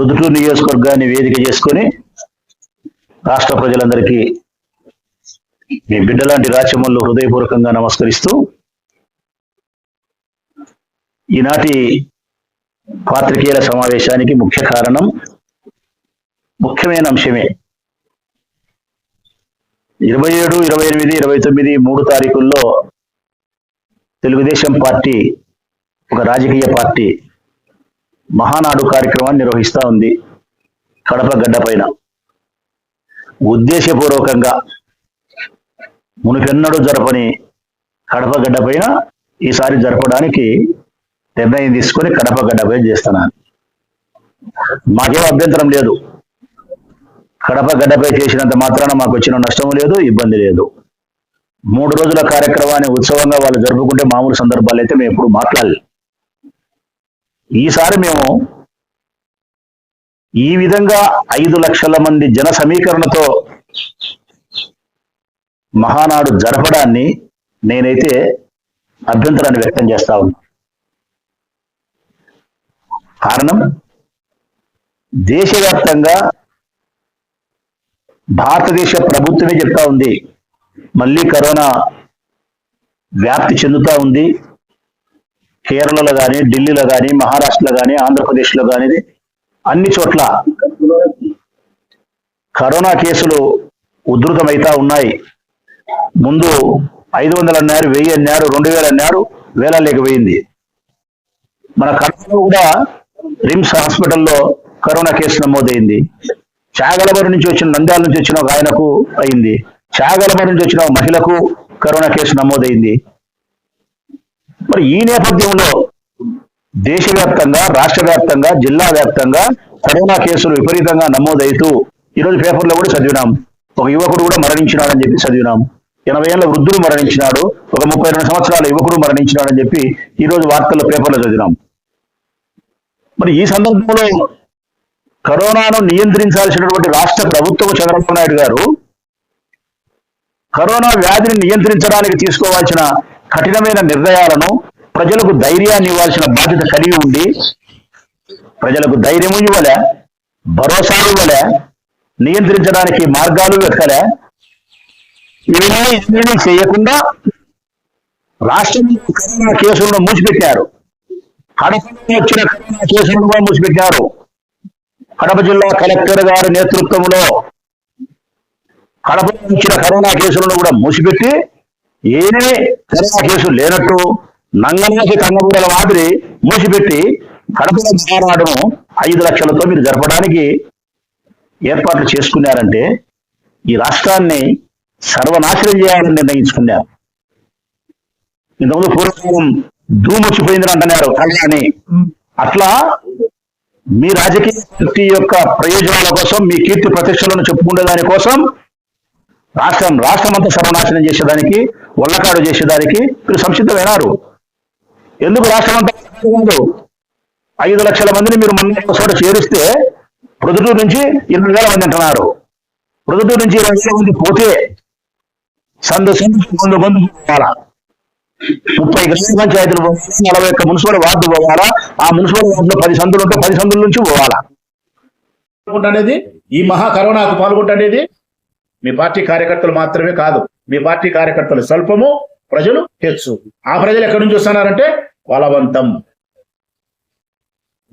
రుదుటూరు నియోజకవర్గాన్ని వేదిక చేసుకొని రాష్ట్ర ప్రజలందరికీ మీ బిడ్డలాంటి రాచమల్లు హృదయపూర్వకంగా నమస్కరిస్తూ ఈనాటి పాత్రికేయుల సమావేశానికి ముఖ్య కారణం ముఖ్యమైన అంశమే ఇరవై ఏడు ఇరవై ఎనిమిది ఇరవై తొమ్మిది మూడు తారీఖుల్లో తెలుగుదేశం పార్టీ ఒక రాజకీయ పార్టీ మహానాడు కార్యక్రమాన్ని నిర్వహిస్తూ ఉంది కడప గడ్డ పైన. ఉద్దేశపూర్వకంగా మునిపెన్నడూ జరపని కడప గడ్డ పైన ఈసారి జరపడానికి నిర్ణయం తీసుకొని కడప గడ్డ పైన చేస్తున్నాను. మాకేం అభ్యంతరం లేదు. కడప గడ్డపై చేసినంత మాత్రాన మాకు వచ్చిన నష్టం లేదు ఇబ్బంది లేదు. మూడు రోజుల కార్యక్రమాన్ని ఉత్సవంగా వాళ్ళు జరుపుకుంటే మామూలు సందర్భాలు అయితే మేము ఎప్పుడు మాట్లాడలేదు. ఈసారి మేము ఈ విధంగా ఐదు లక్షల మంది జన సమీకరణతో మహానాడు జరపడాన్ని నేనైతే అభ్యంతరాన్ని వ్యక్తం చేస్తా ఉన్నా. కారణం దేశవ్యాప్తంగా భారతదేశ ప్రభుత్వమే చెప్తా ఉంది. మళ్ళీ కరోనా వ్యాప్తి చెందుతా ఉంది. కేరళలో కానీ ఢిల్లీలో కానీ మహారాష్ట్రలో కానీ ఆంధ్రప్రదేశ్లో కానీ అన్ని చోట్ల కరోనా కేసులు ఉధృతమైతా ఉన్నాయి. ముందు ఐదు వందలు అన్నారు వెయ్యి అన్నారు రెండు వేలు అన్నారు వేల లేకపోయింది మన కరోనా కూడా రిమ్స్ హాస్పిటల్లో కరోనా కేసు నమోదైంది. చాగలబరి నుంచి వచ్చిన నంద్యాల నుంచి వచ్చిన ఒక ఆయనకు అయింది. చాగలబరి నుంచి వచ్చిన మహిళకు కరోనా కేసు నమోదైంది. మరి ఈ నేపథ్యంలో దేశవ్యాప్తంగా రాష్ట్ర వ్యాప్తంగా జిల్లా వ్యాప్తంగా కరోనా కేసులు విపరీతంగా నమోదవుతూ ఈరోజు పేపర్లో కూడా చదివినాం. ఒక యువకుడు కూడా మరణించినాడని చెప్పి చదివినాం. ఎనభై ఏళ్ళ వృద్ధుడు మరణించినాడు. ఒక ముప్పై రెండు సంవత్సరాల యువకుడు మరణించినాడని చెప్పి ఈరోజు వార్తల్లో పేపర్లో చదివినాం. మరి ఈ సందర్భంలో కరోనాను నియంత్రించాల్సినటువంటి రాష్ట్ర ప్రభుత్వం చంద్రబాబు నాయుడు గారు కరోనా వ్యాధిని నియంత్రించడానికి తీసుకోవాల్సిన కఠినమైన నిర్ణయాలను ప్రజలకు ధైర్యాన్ని ఇవ్వాల్సిన బాధ్యత కలిగి ఉండి ప్రజలకు ధైర్యం ఇవ్వలే భరోసా ఇవ్వలే నియంత్రించడానికి మార్గాలు వెతకలే. ఇవన్నీ ఇవన్నీ చేయకుండా రాష్ట్రంలో కరోనా కేసులను మూసిపెట్టారు. కడపలో వచ్చిన కరోనా కేసులను కూడా మూసిపెట్టారు. కడప జిల్లా కలెక్టర్ గారి నేతృత్వంలో కడప వచ్చిన కరోనా కేసులను కూడా మూసిపెట్టి ఏమీ కరోనా లేనట్టు నంగనాసి కంగబూడల మాదిరి మూసిపెట్టి కడపలో మహానాడును ఐదు లక్షలతో మీరు జరపడానికి ఏర్పాట్లు చేసుకున్నారంటే ఈ రాష్ట్రాన్ని సర్వనాశనం చేయాలని నిర్ణయించుకున్నారు. ఇంతకుముందు పూర్వం ధూమొచ్చిపోయిందని అంటున్నారు కళ్యాణి. అట్లా మీ రాజకీయ పార్టీ యొక్క ప్రయోజనాల కోసం మీ కీర్తి ప్రతిష్టలను చెప్పుకునే దానికోసం రాష్ట్రం రాష్ట్రం అంతా సర్వనాశనం చేసేదానికి వల్లకాడు చేసేదానికి మీరు సంసిద్ధమైనారు ఎందుకు రాష్ట్రమంతా ఐదు లక్షల మందిని మీరు మొన్న చోట చేరిస్తే ప్రొద్దుటూరు నుంచి ఇరవై వేల మంది అంటున్నారు. ప్రొద్దుటూరు నుంచి ఇరవై వేల మంది పోతే సందు సందు ముందు పోవాలా? ముప్పై గ్రామ పంచాయతీలు నలభై ఒక్క మున్సిపల్ వార్డు పోవాలా? ఆ మున్సిపల్ వార్డులో పది సందులు ఉంటే పది సందుల నుంచి పోవాలా? పాల్గొంటనేది? ఈ మహా కరోనాకు పాల్గొంటనేది? మీ పార్టీ కార్యకర్తలు మాత్రమే కాదు. మీ పార్టీ కార్యకర్తలు స్వల్పము ప్రజలు హెచ్చు. ఆ ప్రజలు ఎక్కడి నుంచి వస్తున్నారంటే బలవంతం.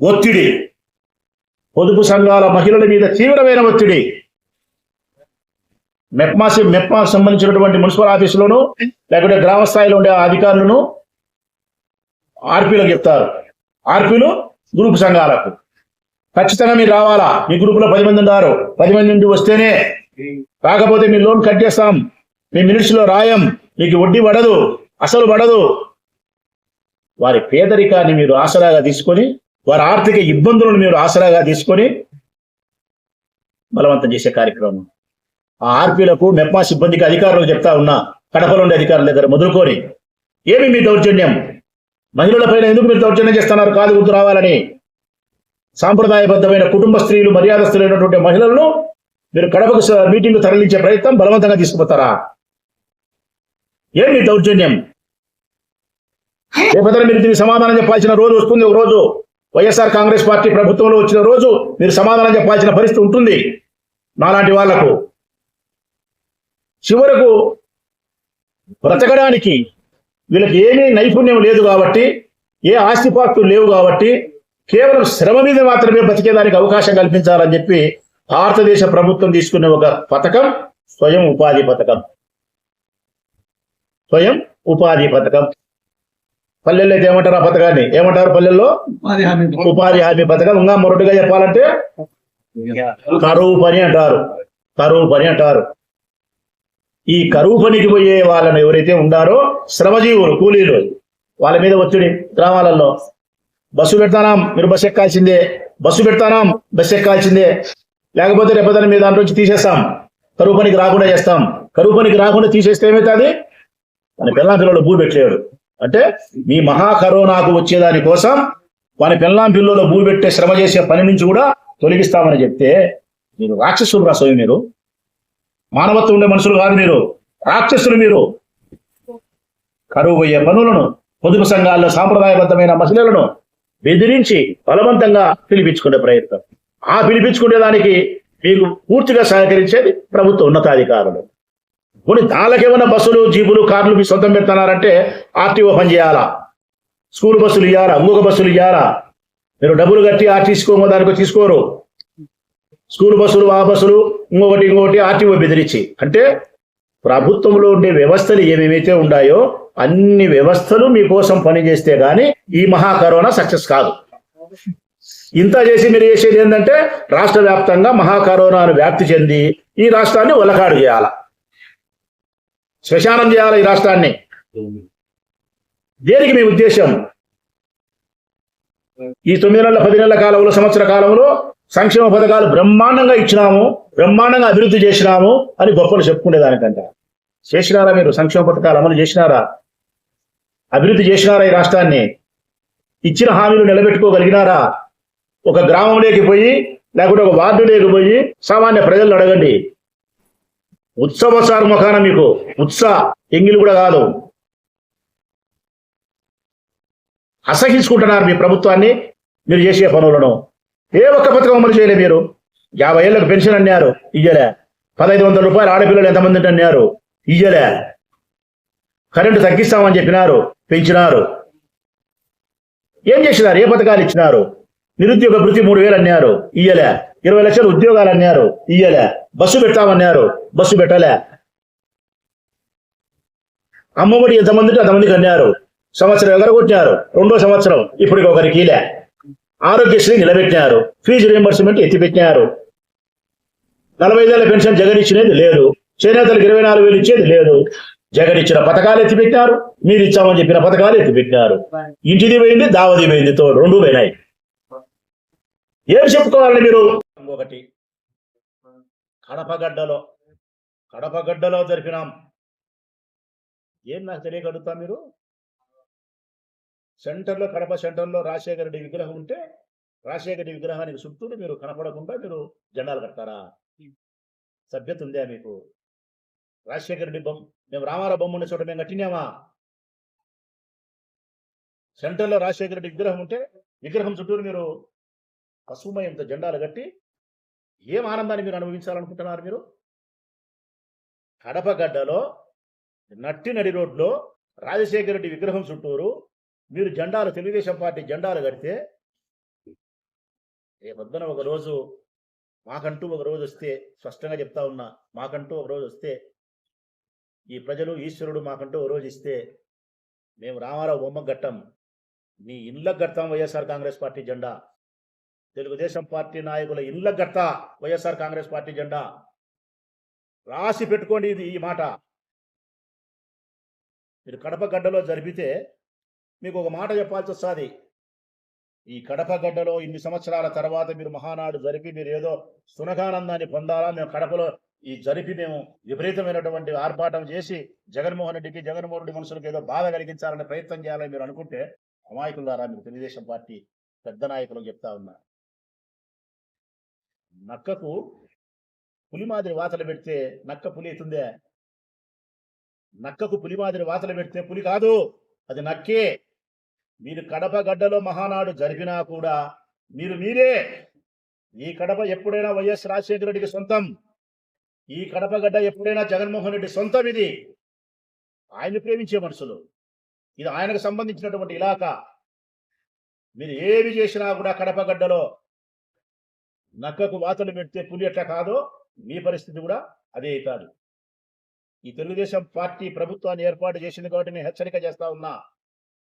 ఒత్తిడి. పొదుపు సంఘాల మహిళల మీద తీవ్రమైన ఒత్తిడి. మెప్మాసి మెప్మా సంబంధించినటువంటి మున్సిపల్ ఆఫీసులోను లేకుంటే గ్రామ స్థాయిలో ఉండే అధికారులను ఆర్పీలకు చెప్తారు. ఆర్పీలు గ్రూప్ సంఘాలకు. ఖచ్చితంగా మీరు రావాలా? మీ గ్రూపులో పది మంది ఉన్నారు. పది మంది నుండి వస్తేనే. రాకపోతే మీ లోన్ కట్ చేస్తాం మీ మినిట్స్లో రాయం మీకు వడ్డీ పడదు అసలు పడదు. వారి పేదరికాన్ని మీరు ఆసరాగా తీసుకొని వారి ఆర్థిక ఇబ్బందులను మీరు ఆసరాగా తీసుకొని బలవంతం చేసే కార్యక్రమం. ఆ ఆర్పీలకు మెప్మా సిబ్బందికి అధికారులకు చెప్తా ఉన్నా కడపలో ఉండే అధికారుల దగ్గర మొదలుకొని ఏమి మీ దౌర్జన్యం? మహిళలపైన ఎందుకు మీరు దౌర్జన్యం చేస్తున్నారు? కాదు గుర్తు రావాలని. సాంప్రదాయబద్ధమైన కుటుంబ స్త్రీలు మర్యాదస్తులైనటువంటి మహిళలను మీరు కడపకు స- మీటింగ్ తరలించే ప్రయత్నం బలవంతంగా తీసుకుపోతారా? ఏంటి దౌర్జన్యం? లేకపోతే మీరు దీనికి సమాధానం చెప్పాల్సిన రోజు వస్తుంది? ఒక రోజు వైఎస్ఆర్ కాంగ్రెస్ పార్టీ ప్రభుత్వంలో వచ్చిన రోజు మీరు సమాధానం చెప్పాల్సిన పరిస్థితి ఉంటుంది నాలాంటి వాళ్ళకు. చివరకు బ్రతకడానికి వీళ్ళకి ఏమీ నైపుణ్యం లేదు కాబట్టి ఏ ఆస్తిపాస్తులు లేవు కాబట్టి కేవలం శ్రమ మీద మాత్రమే బతికేదానికి అవకాశం కల్పించాలని చెప్పి భారతదేశ ప్రభుత్వం తీసుకునే ఒక పథకం స్వయం ఉపాధి పథకం. స్వయం ఉపాధి పథకం. పల్లెల్లో అయితే ఏమంటారు ఆ పథకాన్ని? ఏమంటారు పల్లెల్లో? ఉపాధి హామీ పథకం. ఇంకా మొరటుగా చెప్పాలంటే కరువు పని అంటారు. కరువు పని అంటారు. ఈ కరువు పనికి పోయే వాళ్ళని ఎవరైతే ఉండారో శ్రమజీవులు కూలీలు వాళ్ళ మీద ఒత్తిడి గ్రామాలలో. బస్సు పెడతానాం మీరు బస్సు ఎక్కాల్సిందే. బస్సు పెడతానాం బస్సు ఎక్కాల్సిందే. లేకపోతే రేపొద్దున మీద దాంట్లో నుంచి తీసేస్తాం. కరువు పనికి రాకుండా చేస్తాం. కరువు పనికి రాకుండా తీసేస్తే ఏమవుతుంది? మన పిల్లల పిల్లలు భూ పెట్టలేడు. అంటే మీ మహా కరోనాకు వచ్చేదాని కోసం వాని పిల్లాం పిల్లలు భూ పెట్టే శ్రమ చేసే పని నుంచి కూడా తొలగిస్తామని చెప్తే మీరు రాక్షసులు రా మీరు. మానవత్వం ఉండే మనుషులు కాదు మీరు. రాక్షసులు మీరు. కరువు అయ్యే పనులను పొదుపు సంఘాల్లో సాంప్రదాయబద్ధమైన మహిళలను బెదిరించి బలవంతంగా పిలిపించుకునే ప్రయత్నం. ఆ పిలిపించుకునే దానికి మీకు పూర్తిగా సహకరించేది ప్రభుత్వ ఉన్నతాధికారులు. కొన్ని దానికేమైనా బస్సులు జీపులు కార్లు మీ సొంతం పెడుతున్నారంటే ఆర్టీఓ పని చేయాలా? స్కూల్ బస్సులు ఇయ్యారా ఇంకొక బస్సులు ఇయ్యారా మీరు డబ్బులు కట్టి ఆర్టీసీకో దానికి తీసుకోరు. స్కూల్ బస్సులు ఆ బస్సులు ఇంకొకటి ఇంకొకటి ఆర్టీఓ బెదిరించి. అంటే ప్రభుత్వంలో ఉండే వ్యవస్థలు ఏమేమైతే ఉన్నాయో అన్ని వ్యవస్థలు మీకోసం పనిచేస్తే గాని ఈ మహా కరోనా సక్సెస్ కాదు. ఇంత చేసి మీరు చేసేది ఏంటంటే రాష్ట్ర వ్యాప్తంగా మహా కరోనాను వ్యాప్తి చెంది ఈ రాష్ట్రాన్ని ఒలకాడు చేయాలా? శ్మశానం చేయాలి ఈ రాష్ట్రాన్ని. దేనికి మీ ఉద్దేశం? ఈ తొమ్మిది నెలల పది నెలల కాలంలో సంవత్సర కాలంలో సంక్షేమ పథకాలు బ్రహ్మాండంగా ఇచ్చినాము బ్రహ్మాండంగా అభివృద్ధి చేసినాము అని గొప్పలు చెప్పుకునేదానికంట చేసినారా మీరు? సంక్షేమ పథకాలు అమలు చేసినారా? అభివృద్ధి చేసినారా ఈ రాష్ట్రాన్ని? ఇచ్చిన హామీలు నిలబెట్టుకోగలిగినారా? ఒక గ్రామంలోకి పోయి లేకుంటే ఒక వార్డులోకి పోయి సామాన్య ప్రజలను అడగండి. ఉత్సవసారు మఖాన మీకు. ఉత్సాహ ఎంగిలి కూడా కాదు. అసహించుకుంటున్నారు మీ ప్రభుత్వాన్ని మీరు చేసే పనులను. ఏ ఒక్క పథకం అమలు చేయలే మీరు. యాభై ఏళ్ళకు పెన్షన్ అన్నారు ఇయ్యలే. పదహైదు వందల రూపాయలు ఆడపిల్లలు ఎంతమంది అన్నారు ఇయ్యలే. కరెంటు తగ్గిస్తామని చెప్పినారు పెంచినారు. ఏం చేసినారు? ఏ పథకాలు ఇచ్చినారు? నిరుద్యోగ వృత్తి మూడు వేలు అన్నారు ఇయ్యలే. ఇరవై లక్షలు ఉద్యోగాలు అన్నారు. ఇయ్యలే. బస్సు పెడతామన్నారు. బస్సు పెట్టలే. అమ్మఒడి ఎంతమంది అంతమందికి అన్నారు. సంవత్సరం ఎగరగొట్టినారు. రెండో సంవత్సరం ఇప్పటికి ఒకరికి లే ఆరోగ్యశ్రీ నిలబెట్టినారు. ఫీజు రియంబర్స్మెంట్ ఎత్తిపెట్టినారు. నలభై ఐదేళ్ళ పెన్షన్ జగన్ ఇచ్చినది లేదు. చేనేతలకు ఇరవై నాలుగు వేలు ఇచ్చేది లేదు. జగన్ ఇచ్చిన పథకాలు ఎత్తిపెట్టినారు. మీరు ఇచ్చామని చెప్పిన పథకాలు ఎత్తిపెట్టినారు. ఇంటిది పోయింది దావది పోయింది తో రెండు పోయినాయి. ఏం చెప్పుకోవాలండి మీరు? ఇంకొకటి. కడపగడ్డలో కడపగడ్డలో జరిపినాం. ఏం నాకు తెలియక మీరు? సెంటర్లో కడప సెంటర్లో రాజశేఖర రెడ్డి విగ్రహం ఉంటే రాజశేఖర రెడ్డి విగ్రహానికి చుట్టూ మీరు కనపడకుండా మీరు జెండాలు కడతారా? సభ్యత ఉందా మీకు? రాజశేఖర రెడ్డి బొమ్మ మేము రామారావు బొమ్మ ఉన్న చోట మేము కట్టినామా? సెంటర్లో రాజశేఖర రెడ్డి విగ్రహం ఉంటే విగ్రహం చుట్టూరు మీరు పశుమయంతో జెండాలు కట్టి ఏం ఆనందాన్ని మీరు అనుభవించాలనుకుంటున్నారు మీరు? కడపగడ్డలో నట్టినడి నట్టి నడి రోడ్లో రాజశేఖర రెడ్డి విగ్రహం చుట్టూరు మీరు జెండాలు తెలుగుదేశం పార్టీ జెండాలు కడితే రేపొద్దున ఒక రోజు మాకంటూ ఒక రోజు వస్తే స్పష్టంగా చెప్తా ఉన్నా మాకంటూ ఒక రోజు వస్తే ఈ ప్రజలు ఈశ్వరుడు మాకంటూ ఒక రోజు ఇస్తే మేము రామారావు బొమ్మ గట్టం మీ ఇళ్ళకు గడతాం వైఎస్ఆర్ కాంగ్రెస్ పార్టీ జెండా. తెలుగుదేశం పార్టీ నాయకుల ఇళ్ళ గట్ట వైఎస్ఆర్ కాంగ్రెస్ పార్టీ జెండా. రాసి పెట్టుకోండి ఇది ఈ మాట. మీరు కడప గడ్డలో జరిపితే మీకు ఒక మాట చెప్పాల్సి వస్తుంది. ఈ కడప గడ్డలో ఇన్ని సంవత్సరాల తర్వాత మీరు మహానాడు జరిపి మీరు ఏదో సునగానందాన్ని పొందాలా? మేము కడపలో ఈ జరిపి మేము విపరీతమైనటువంటి ఆర్భాటం చేసి జగన్మోహన్ రెడ్డికి జగన్మోహన్ రెడ్డి మనుషులకు ఏదో బాధ కలిగించాలనే ప్రయత్నం చేయాలని మీరు అనుకుంటే అమాయకుల ద్వారా మీరు తెలుగుదేశం పార్టీ పెద్ద నాయకులకు చెప్తా ఉన్నా. నక్కకు పులి మాదిరి వాతలు పెడితే నక్క పులి అవుతుందే నక్కకు పులి మాదిరి వాతలు పెడితే పులి కాదు అది నక్కే. మీరు కడప గడ్డలో మహానాడు జరిపినా కూడా మీరు మీరే. ఈ కడప ఎప్పుడైనా వైఎస్ రాజశేఖర రెడ్డికి సొంతం. ఈ కడప గడ్డ ఎప్పుడైనా జగన్మోహన్ రెడ్డి సొంతం ఇది. ఆయన్ని ప్రేమించే మనుషులు. ఇది ఆయనకు సంబంధించినటువంటి ఇలాకా. మీరు ఏమి చేసినా కూడా కడప గడ్డలో నక్కకు వాతలు పెడితే పులి ఎట్లా కాదో మీ పరిస్థితి కూడా అదే అవుతాడు ఈ తెలుగుదేశం పార్టీ ప్రభుత్వాన్ని ఏర్పాటు చేసింది కాబట్టి నేను హెచ్చరిక చేస్తా ఉన్నా.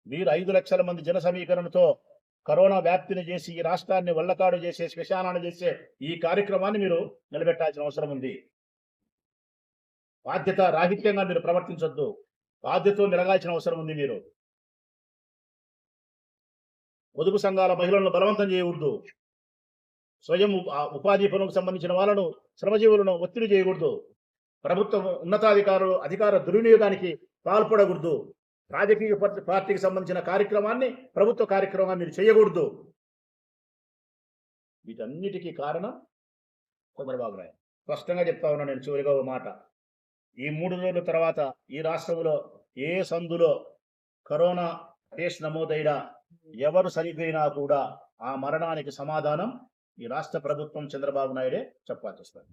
మీరు ఐదు లక్షల మంది జన సమీకరణతో కరోనా వ్యాప్తిని చేసి ఈ రాష్ట్రాన్ని వల్లకాడు చేసే శ్మశానాన్ని చేసే ఈ కార్యక్రమాన్ని మీరు నిలబెట్టాల్సిన అవసరం ఉంది. బాధ్యత రాహిత్యంగా మీరు ప్రవర్తించొద్దు. బాధ్యతతో నిలగాల్సిన అవసరం ఉంది మీరు. పొదుపు సంఘాల మహిళలను బలవంతం చేయకూడదు స్వయం ఉపాధి పనులకు సంబంధించిన వాళ్ళను శ్రమజీవులను ఒత్తిడి చేయకూడదు. ప్రభుత్వ ఉన్నతాధికారులు అధికార దుర్వినియోగానికి పాల్పడకూడదు. రాజకీయ పార్టీ- పార్టీకి సంబంధించిన కార్యక్రమాన్ని ప్రభుత్వ కార్యక్రమాన్ని మీరు చేయకూడదు. వీటన్నిటికీ కారణం చంద్రబాబు నాయుడు. స్పష్టంగా చెప్తా ఉన్నా నేను చివరిగా ఒక మాట. ఈ మూడు రోజుల తర్వాత ఈ రాష్ట్రంలో ఏ సందులో కరోనా కేసు నమోదైనా ఎవరు చనిపోయినా కూడా ఆ మరణానికి సమాధానం ఈ రాష్ట్ర ప్రభుత్వం చంద్రబాబు నాయుడే చెప్పాల్సి వస్తారు